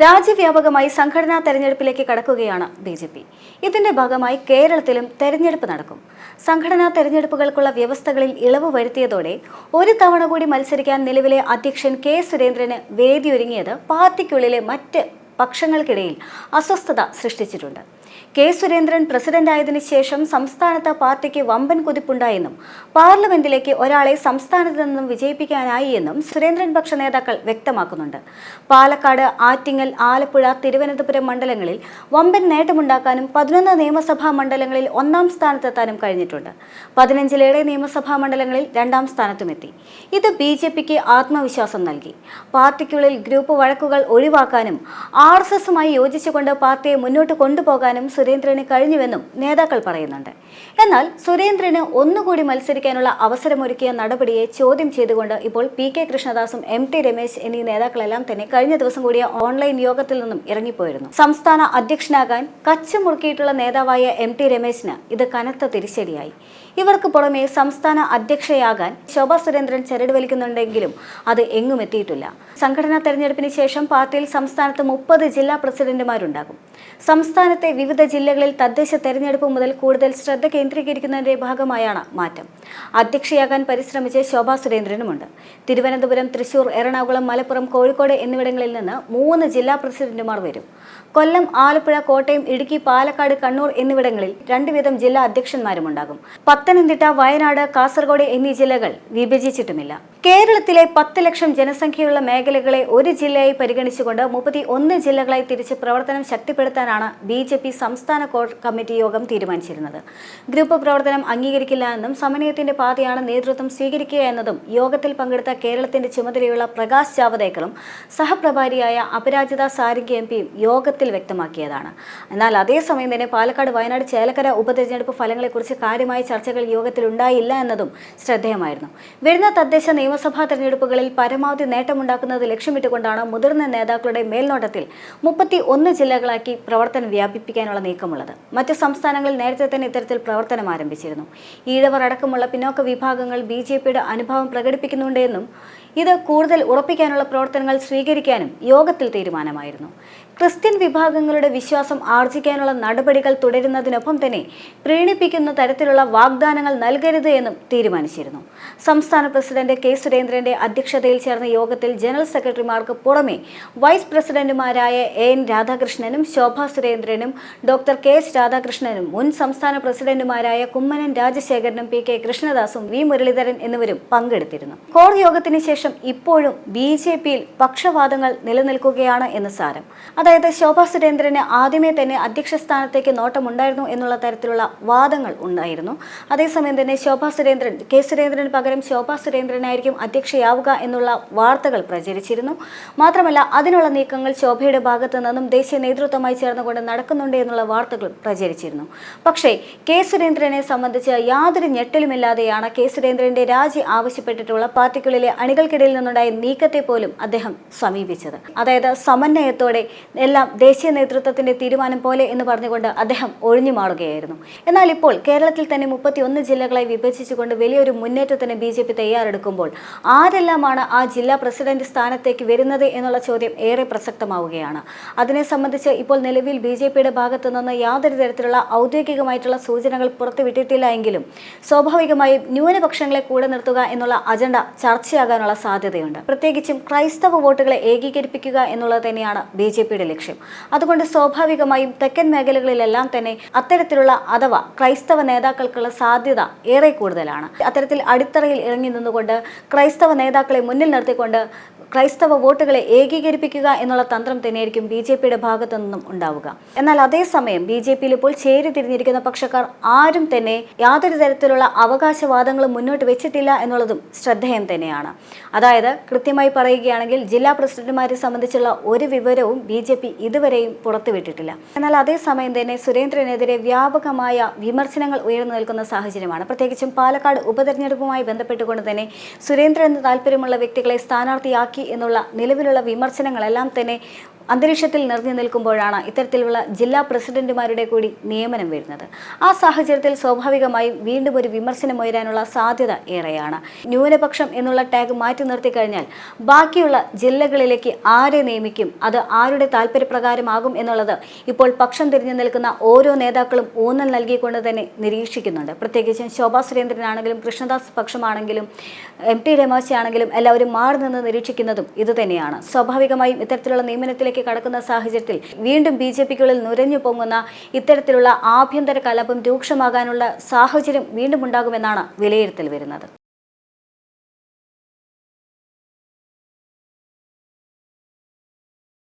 രാജ്യവ്യാപകമായി സംഘടനാ തെരഞ്ഞെടുപ്പിലേക്ക് കടക്കുകയാണ് ബി ജെ പി. ഇതിന്റെ ഭാഗമായി കേരളത്തിലും തെരഞ്ഞെടുപ്പ് നടക്കും. സംഘടനാ തെരഞ്ഞെടുപ്പുകൾക്കുള്ള വ്യവസ്ഥകളിൽ ഇളവ് വരുത്തിയതോടെ ഒരു തവണ കൂടി മത്സരിക്കാൻ നിലവിലെ അധ്യക്ഷൻ കെ സുരേന്ദ്രന് വേദിയൊരുങ്ങിയത് പാർട്ടിക്കുള്ളിലെ മറ്റ് പക്ഷങ്ങൾക്കിടയിൽ അസ്വസ്ഥത സൃഷ്ടിച്ചിട്ടുണ്ട്. കെ സുരേന്ദ്രൻ പ്രസിഡന്റായതിനു ശേഷം സംസ്ഥാനത്ത് പാർട്ടിക്ക് വമ്പൻ കുതിപ്പുണ്ടായെന്നും പാർലമെന്റിലേക്ക് ഒരാളെ സംസ്ഥാനത്ത് നിന്നും വിജയിപ്പിക്കാനായി എന്നും സുരേന്ദ്രൻ പക്ഷ നേതാക്കൾ വ്യക്തമാക്കുന്നുണ്ട്. പാലക്കാട് ആറ്റിങ്ങൽ ആലപ്പുഴ തിരുവനന്തപുരം മണ്ഡലങ്ങളിൽ വമ്പൻ നേട്ടമുണ്ടാക്കാനും പതിനൊന്ന് നിയമസഭാ മണ്ഡലങ്ങളിൽ ഒന്നാം സ്ഥാനത്തെത്താനും കഴിഞ്ഞിട്ടുണ്ട്. പതിനഞ്ചിലേറെ നിയമസഭാ മണ്ഡലങ്ങളിൽ രണ്ടാം സ്ഥാനത്തുമെത്തി. ഇത് ബി ജെ പിക്ക് ആത്മവിശ്വാസം നൽകി. പാർട്ടിക്കുള്ളിൽ ഗ്രൂപ്പ് വഴക്കുകൾ ഒഴിവാക്കാനും ആർ എസ് എസുമായി യോജിച്ചുകൊണ്ട് പാർട്ടിയെ മുന്നോട്ട് കൊണ്ടുപോകാനും സുരേന്ദ്രന് കഴിഞ്ഞുവെന്നും നേതാക്കൾ പറയുന്നുണ്ട്. എന്നാൽ സുരേന്ദ്രന് ഒന്നുകൂടി മത്സരിക്കാനുള്ള അവസരമൊരുക്കിയ നടപടിയെ ചോദ്യം ചെയ്തുകൊണ്ട് ഇപ്പോൾ പി കെ കൃഷ്ണദാസും എം ടി രമേശ് എന്നീ നേതാക്കളെല്ലാം തന്നെ കഴിഞ്ഞ ദിവസം കൂടിയ ഓൺലൈൻ യോഗത്തിൽ നിന്നും ഇറങ്ങിപ്പോയിരുന്നു. സംസ്ഥാന അധ്യക്ഷനാകാൻ കച്ചുമുറുക്കിയിട്ടുള്ള നേതാവായ എം ടി രമേശിന് ഇത് കനത്ത തിരിച്ചടിയായി. ഇവർക്ക് പുറമെ സംസ്ഥാന അധ്യക്ഷയാകാൻ ശോഭാ സുരേന്ദ്രൻ ചരട് വലിക്കുന്നുണ്ടെങ്കിലും അത് എങ്ങും എത്തിയിട്ടില്ല. സംഘടനാ തെരഞ്ഞെടുപ്പിന് ശേഷം പാർട്ടിയിൽ സംസ്ഥാനത്ത് മുപ്പത് ജില്ലാ പ്രസിഡന്റുമാരുണ്ടാകും. സംസ്ഥാനത്തെ വിവിധ ജില്ലകളിൽ തദ്ദേശ തെരഞ്ഞെടുപ്പ് മുതൽ കൂടുതൽ ശ്രദ്ധ കേന്ദ്രീകരിക്കുന്നതിന്റെ ഭാഗമായാണ് മാറ്റം. അധ്യക്ഷയാകാൻ പരിശ്രമിച്ച് ശോഭാ സുരേന്ദ്രനുമുണ്ട്. തിരുവനന്തപുരം തൃശൂർ എറണാകുളം മലപ്പുറം കോഴിക്കോട് എന്നിവിടങ്ങളിൽ നിന്ന് മൂന്ന് ജില്ലാ പ്രസിഡന്റുമാർ വരും. കൊല്ലം ആലപ്പുഴ കോട്ടയം ഇടുക്കി പാലക്കാട് കണ്ണൂർ എന്നിവിടങ്ങളിൽ രണ്ട് വീതം ജില്ലാ അധ്യക്ഷന്മാരുമുണ്ടാകും. പത്തനംതിട്ട വയനാട് കാസർഗോഡ് എന്നീ ജില്ലകൾ വിഭജിച്ചിട്ടുമില്ല. കേരളത്തിലെ പത്ത് ലക്ഷം ജനസംഖ്യയുള്ള മേഖലകളെ ഒരു ജില്ലയായി പരിഗണിച്ചുകൊണ്ട് മുപ്പത്തി ഒന്ന് ജില്ലകളായി തിരിച്ച് പ്രവർത്തനം ശക്തിപ്പെടുത്താനാണ് ബി ജെ പി സംസ്ഥാന കോർ കമ്മിറ്റി യോഗം തീരുമാനിച്ചിരുന്നത്. ഗ്രൂപ്പ് പ്രവർത്തനം അംഗീകരിക്കില്ല എന്നും സമന്വയത്തിന്റെ പാതയാണ് നേതൃത്വം സ്വീകരിക്കുക എന്നതും യോഗത്തിൽ പങ്കെടുത്ത കേരളത്തിന്റെ ചുമതലയുള്ള പ്രകാശ് ജാവദേക്കറും സഹപ്രഭാരിയായ അപരാജിത സാരംഗി എം പിയും യോഗത്തിൽ വ്യക്തമാക്കിയതാണ്. എന്നാൽ അതേസമയം തന്നെ പാലക്കാട് വയനാട് ചേലക്കര ഉപതെരഞ്ഞെടുപ്പ് ഫലങ്ങളെക്കുറിച്ച് കാര്യമായ ചർച്ചകൾ യോഗത്തിൽ ഉണ്ടായില്ല എന്നതും ശ്രദ്ധേയമായിരുന്നു. വരുന്ന തദ്ദേശ നിയമസഭാ തെരഞ്ഞെടുപ്പുകളിൽ പരമാവധി നേട്ടമുണ്ടാക്കുന്നത് ലക്ഷ്യമിട്ടുകൊണ്ടാണ് മുതിർന്ന നേതാക്കളുടെ മേൽനോട്ടത്തിൽ മുപ്പത്തി ഒന്ന് ജില്ലകളാക്കി പ്രവർത്തനം വ്യാപിപ്പിക്കാനുള്ള നീക്കമുള്ളത്. മറ്റ് സംസ്ഥാനങ്ങളിൽ നേരത്തെ തന്നെ ഇത്തരത്തിൽ പ്രവർത്തനം ആരംഭിച്ചിരുന്നു. ഈഴവർ അടക്കമുള്ള പിന്നോക്ക വിഭാഗങ്ങൾ ബി ജെ പിയുടെ അനുഭവം പ്രകടിപ്പിക്കുന്നുണ്ടെന്നും ഇത് കൂടുതൽ ഉറപ്പിക്കാനുള്ള പ്രവർത്തനങ്ങൾ സ്വീകരിക്കാനും യോഗത്തിൽ തീരുമാനമായിരുന്നു. ക്രിസ്ത്യൻ വിഭാഗങ്ങളുടെ വിശ്വാസം ആർജിക്കാനുള്ള നടപടികൾ തുടരുന്നതിനൊപ്പം തന്നെ പ്രീണിപ്പിക്കുന്ന തരത്തിലുള്ള വാഗ്ദാനങ്ങൾ നൽകരുത് എന്നും തീരുമാനിച്ചിരുന്നു. സംസ്ഥാന പ്രസിഡന്റ് കെ സുരേന്ദ്രന്റെ അധ്യക്ഷതയിൽ ചേർന്ന യോഗത്തിൽ ജനറൽ സെക്രട്ടറിമാർക്ക് പുറമെ വൈസ് പ്രസിഡന്റുമാരായ എ എൻ രാധാകൃഷ്ണനും ശോഭ സുരേന്ദ്രനും ഡോക്ടർ കെ എസ് രാധാകൃഷ്ണനും മുൻ സംസ്ഥാന പ്രസിഡന്റുമാരായ കുമ്മനൻ രാജശേഖരനും പി കെ കൃഷ്ണദാസും വി മുരളീധരൻ എന്നിവരും പങ്കെടുത്തിരുന്നു. കോർ യോഗത്തിന് ശേഷം ഇപ്പോഴും ബി ജെ പിയിൽ പക്ഷവാദങ്ങൾ നിലനിൽക്കുകയാണ് എന്ന് സാരം. അതായത് ശോഭാ സുരേന്ദ്രന് ആദ്യമേ തന്നെ അധ്യക്ഷ സ്ഥാനത്തേക്ക് നോട്ടമുണ്ടായിരുന്നു എന്നുള്ള തരത്തിലുള്ള വാദങ്ങൾ ഉണ്ടായിരുന്നു. അതേസമയം തന്നെ ശോഭാ സുരേന്ദ്രൻ കെ സുരേന്ദ്രന് പകരം ശോഭാ സുരേന്ദ്രനായിരിക്കും അധ്യക്ഷയാവുക എന്നുള്ള വാർത്തകൾ പ്രചരിച്ചിരുന്നു. മാത്രമല്ല അതിനുള്ള നീക്കങ്ങൾ ശോഭയുടെ ഭാഗത്തു നിന്നും ദേശീയ നേതൃത്വമായി ചേർന്നുകൊണ്ട് നടക്കുന്നുണ്ട് എന്നുള്ള വാർത്തകൾ പ്രചരിച്ചിരുന്നു. പക്ഷേ കെ സുരേന്ദ്രനെ സംബന്ധിച്ച് യാതൊരു ഞെട്ടലുമില്ലാതെയാണ് കെ സുരേന്ദ്രന്റെ രാജി ആവശ്യപ്പെട്ടിട്ടുള്ള പാർട്ടിക്കുള്ളിലെ അണികൾക്കിടയിൽ നിന്നുണ്ടായ നീക്കത്തെ പോലും അദ്ദേഹം സമീപിച്ചത്. അതായത് സമന്വയത്തോടെ എല്ലാം ദേശീയ നേതൃത്വത്തിന്റെ തീരുമാനം പോലെ എന്ന് പറഞ്ഞുകൊണ്ട് അദ്ദേഹം ഒഴിഞ്ഞു മാറുകയായിരുന്നു. എന്നാൽ ഇപ്പോൾ കേരളത്തിൽ തന്നെ മുപ്പത്തിയൊന്ന് ജില്ലകളായി വിഭജിച്ചുകൊണ്ട് വലിയൊരു മുന്നേറ്റത്തിന് ബി ജെ പി തയ്യാറെടുക്കുമ്പോൾ ആരെല്ലാമാണ് ആ ജില്ലാ പ്രസിഡന്റ് സ്ഥാനത്തേക്ക് വരുന്നത് എന്നുള്ള ചോദ്യം ഏറെ പ്രസക്തമാവുകയാണ്. അതിനെ സംബന്ധിച്ച് ഇപ്പോൾ നിലവിൽ ബി ജെ പിയുടെ ഭാഗത്തു നിന്ന് യാതൊരു തരത്തിലുള്ള ഔദ്യോഗികമായിട്ടുള്ള സൂചനകൾ പുറത്തുവിട്ടിട്ടില്ല എങ്കിലും സ്വാഭാവികമായും ന്യൂനപക്ഷങ്ങളെ കൂടെ നിർത്തുക എന്നുള്ള അജണ്ട ചർച്ചയാകാനുള്ള സാധ്യതയുണ്ട്. പ്രത്യേകിച്ചും ക്രൈസ്തവ വോട്ടുകളെ ഏകീകരിപ്പിക്കുക എന്നുള്ളത് തന്നെയാണ് ബി ജെ പിയുടെ ലക്ഷ്യം. അതുകൊണ്ട് സ്വാഭാവികമായും തെക്കൻ മേഖലകളിലെല്ലാം തന്നെ അത്തരത്തിലുള്ള അഥവാ ക്രൈസ്തവ നേതാക്കൾക്കുള്ള സാധ്യത ഏറെ കൂടുതലാണ്. അത്തരത്തിൽ അടിത്തറയിൽ ഇറങ്ങി നിന്നുകൊണ്ട് ക്രൈസ്തവ നേതാക്കളെ മുന്നിൽ നിർത്തിക്കൊണ്ട് ക്രൈസ്തവ വോട്ടുകളെ ഏകീകരിപ്പിക്കുക എന്നുള്ള തന്ത്രം തന്നെയായിരിക്കും ബി ജെ പിയുടെ ഭാഗത്തു നിന്നും ഉണ്ടാവുക. എന്നാൽ അതേസമയം ബി ജെ പിയിൽ ഇപ്പോൾ ചേരി തിരിഞ്ഞിരിക്കുന്ന പക്ഷക്കാർ ആരും തന്നെ യാതൊരു തരത്തിലുള്ള അവകാശവാദങ്ങളും മുന്നോട്ട് വെച്ചിട്ടില്ല എന്നുള്ളതും ശ്രദ്ധേയം തന്നെയാണ്. അതായത് കൃത്യമായി പറയുകയാണെങ്കിൽ ജില്ലാ പ്രസിഡന്റുമാരെ സംബന്ധിച്ചുള്ള ഒരു വിവരവും ബി ജെ പി ഇതുവരെയും പുറത്തുവിട്ടിട്ടില്ല. എന്നാൽ അതേസമയം തന്നെ സുരേന്ദ്രനെതിരെ വ്യാപകമായ വിമർശനങ്ങൾ ഉയർന്നു നിൽക്കുന്ന സാഹചര്യമാണ്. പ്രത്യേകിച്ചും പാലക്കാട് ഉപതെരഞ്ഞെടുപ്പുമായി ബന്ധപ്പെട്ടുകൊണ്ട് തന്നെ സുരേന്ദ്രൻ താല്പര്യമുള്ള വ്യക്തികളെ സ്ഥാനാർത്ഥിയാക്കി എന്നുള്ള നിലവിലുള്ള വിമർശനങ്ങളെല്ലാം തന്നെ അന്തരീക്ഷത്തിൽ നിറഞ്ഞു നിൽക്കുമ്പോഴാണ് ഇത്തരത്തിലുള്ള ജില്ലാ പ്രസിഡന്റുമാരുടെ കൂടി നിയമനം വരുന്നത്. ആ സാഹചര്യത്തിൽ സ്വാഭാവികമായും വീണ്ടും ഒരു വിമർശനം ഉയരാനുള്ള സാധ്യത ഏറെയാണ്. ന്യൂനപക്ഷം എന്നുള്ള ടാഗ് മാറ്റി നിർത്തി കഴിഞ്ഞാൽ ബാക്കിയുള്ള ജില്ലകളിലേക്ക് ആരെ നിയമിക്കും? അത് ആരുടെ താല്പര്യപ്രകാരമാകും എന്നുള്ളത് ഇപ്പോൾ പക്ഷം തിരിഞ്ഞു നിൽക്കുന്ന ഓരോ നേതാക്കളും ഊന്നൽ നൽകിക്കൊണ്ട് തന്നെ നിരീക്ഷിക്കുന്നുണ്ട്. പ്രത്യേകിച്ചും ശോഭാ സുരേന്ദ്രനാണെങ്കിലും കൃഷ്ണദാസ് പക്ഷമാണെങ്കിലും എം ടി രമേശയാണെങ്കിലും എല്ലാവരും മാറി നിന്ന് നിരീക്ഷിക്കുന്നതും ഇതുതന്നെയാണ്. സ്വാഭാവികമായും ഇത്തരത്തിലുള്ള നിയമനത്തിലേക്ക് കടക്കുന്ന സാഹചര്യത്തിൽ വീണ്ടും ബി ജെ പിക്കുള്ളിൽ നുരഞ്ഞു പൊങ്ങുന്ന ഇത്തരത്തിലുള്ള ആഭ്യന്തര കലാപം രൂക്ഷമാകാനുള്ള സാഹചര്യം വീണ്ടും ഉണ്ടാകുമെന്നാണ് വിലയിരുത്തൽ വരുന്നത്.